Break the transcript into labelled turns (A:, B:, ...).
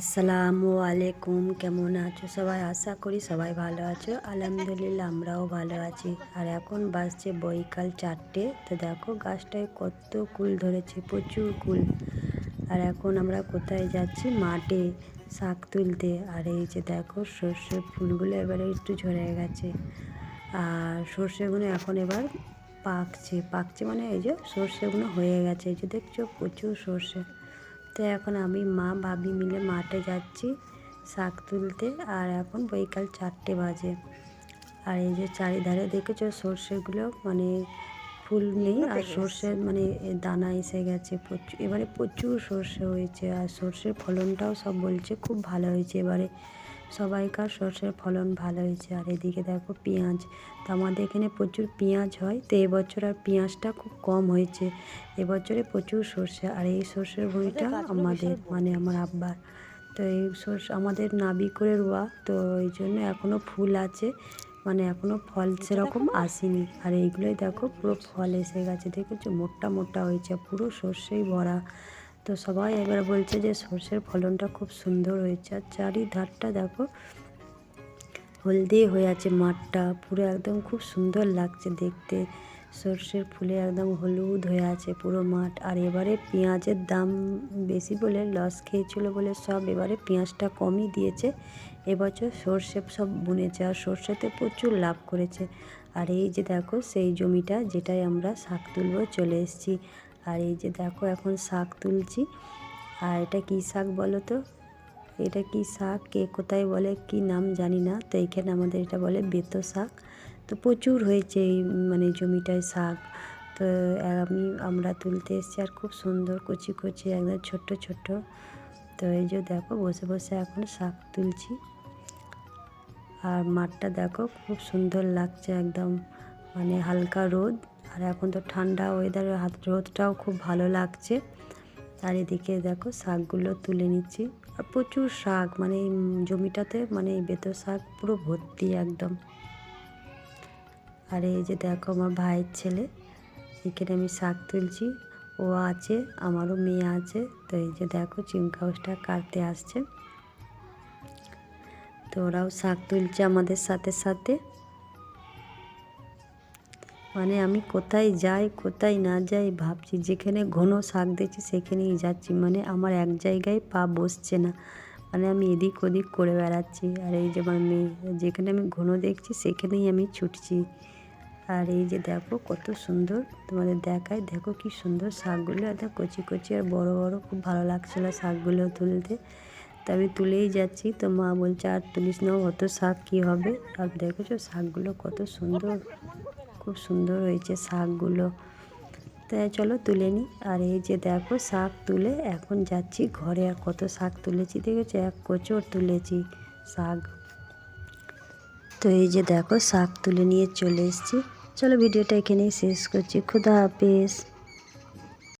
A: আসসালামু আলাইকুম, কেমন আছো? সবাই আশা করি সবাই ভালো আছো। আলহামদুলিল্লাহ, আমরাও ভালো আছি। আর এখন বাজছে বৈকাল চারটে। তো দেখো, গাছটায় কত কুল ধরেছে, প্রচুর কুল। আর এখন আমরা কোথায় যাচ্ছি? মাঠে শাক তুলতে। আর এই যে দেখো, সর্ষের ফুলগুলো এবারে একটু ঝরে গেছে। আর সর্ষেগুলো এখন এবার পাকছে। পাকছে মানে এই যে সর্ষেগুলো হয়ে গেছে। এই যে দেখছ, প্রচুর সর্ষে। তো এখন আমি মা ভাবি মিলে মাঠে যাচ্ছি শাক তুলতে। আর এখন বৈকাল চারটে বাজে। আর এই যে চারিধারে দেখেছ সর্ষেগুলো? মানে ফুল নেই আর সর্ষে মানে দানা এসে গেছে প্রচুর এবারে প্রচুর সর্ষে হয়েছে। আর সর্ষের ফলনটাও সব বলছে খুব ভালো হয়েছে এবারে। সবাইকার সর্ষের ফলন ভালো হয়েছে আর এদিকে দেখো পেঁয়াজ। তো আমাদের এখানে প্রচুর পেঁয়াজ হয় তো এবছর আর পেঁয়াজটা খুব কম হয়েছে। এবছরে প্রচুর সর্ষে আর এই সর্ষের ভুঁড়িটা আমাদের মানে আমার আব্বার। তো এই সর্ষে আমাদের নাবি করে রোয়া তো এই জন্য এখনও ফুল আছে মানে এখনও ফল সেরকম আসেনি। আর এইগুলোই দেখো পুরো ফল এসে গেছে দেখেছ? মোটা মোটা হয়েছে পুরো সর্ষেই ভরা। তো সবাই এবার বলছে যে সর্ষের ফলনটা খুব সুন্দর হয়েছে। আর চারিধারটা দেখো হলদে হয়ে আছে মাঠটা, পুরো একদম খুব সুন্দর লাগছে দেখতে। সর্ষের ফুলে একদম হলুদ হয়ে আছে পুরো মাঠ। আর এবারে পেঁয়াজের দাম বেশি বলে লস খেয়েছিল বলে সব এবারে পেঁয়াজটা কমই দিয়েছে। এবছর সর্ষে সব বুনেছে আর সর্ষেতে প্রচুর লাভ করেছে। আর এই যে দেখো সেই জমিটা যেটাই আমরা শাক তুলবো চলে এসেছি। আর এই যে দেখো এখন শাক তুলছি। আর এটা কী শাক বলো তো? এটা কি শাক? কে কোথায় বলে? কি নাম জানি না। তো এইখানে আমাদের এটা বলে বেত শাক। তো প্রচুর হয়েছে এই মানে জমিটায় শাক। তো আমি, আমরা তুলতে এসেছি আর খুব সুন্দর কচি কচি, একদম ছোট্ট ছোট্ট। তো এই যে দেখো, বসে বসে এখন শাক তুলছি। আর মাঠটা দেখো, খুব সুন্দর লাগছে একদম। মানে হালকা রোদ। আর এখন তো ঠান্ডা ওয়েদার হাত রোদটাও খুব ভালো লাগছে। আর এদিকে দেখো শাকগুলো তুলে নিচ্ছি। আর প্রচুর শাক মানে জমিটাতে মানে এই বেতর শাক পুরো ভর্তি একদম। আর এই যে দেখো আমার ভাইয়ের ছেলে, এখানে আমি শাক তুলছি। ও আছে, আমারও মেয়ে আছে। তো এই যে দেখো চিমকাউসটা কাটতে আসছে। তো ওরাও শাক তুলছে আমাদের সাথে সাথে। মানে আমি কোথায় যাই, কোথায় না যাই ভাবছি। যেখানে ঘন শাক দেখছি, সেখানেই যাচ্ছি। মানে আমার এক জায়গায় পা বসছে না। মানে আমি এদিক ওদিক করে বেড়াচ্ছি। আর এই যে আমার মেয়ে, যেখানে আমি ঘন দেখছি, সেখানেই আমি ছুটছি। আর এই যে দেখো কত সুন্দর তোমাদের দেখায়। দেখো কি সুন্দর শাকগুলো। একদম কচি কচি আর বড় বড় খুব ভালো লাগছিল শাকগুলো তুলতে। তো আমি তুলেই যাচ্ছি। তো মা বলছে, আর তুলিস না, অত শাক কী হবে? আর দেখেছ শাকগুলো কত সুন্দর। খুব সুন্দর হয়েছে শাকগুলো। তাই চলো তুলে নিই আর এই যে দেখো শাক তুলে এখন যাচ্ছি ঘরে। আর কত শাক তুলেছি দেখেছ? এক কচুর তুলেছি শাক। তো এই যে দেখো শাক তুলে নিয়ে চলে এসেছি। চলো ভিডিওটা এখানেই শেষ করছি। খুদা হাফেজ।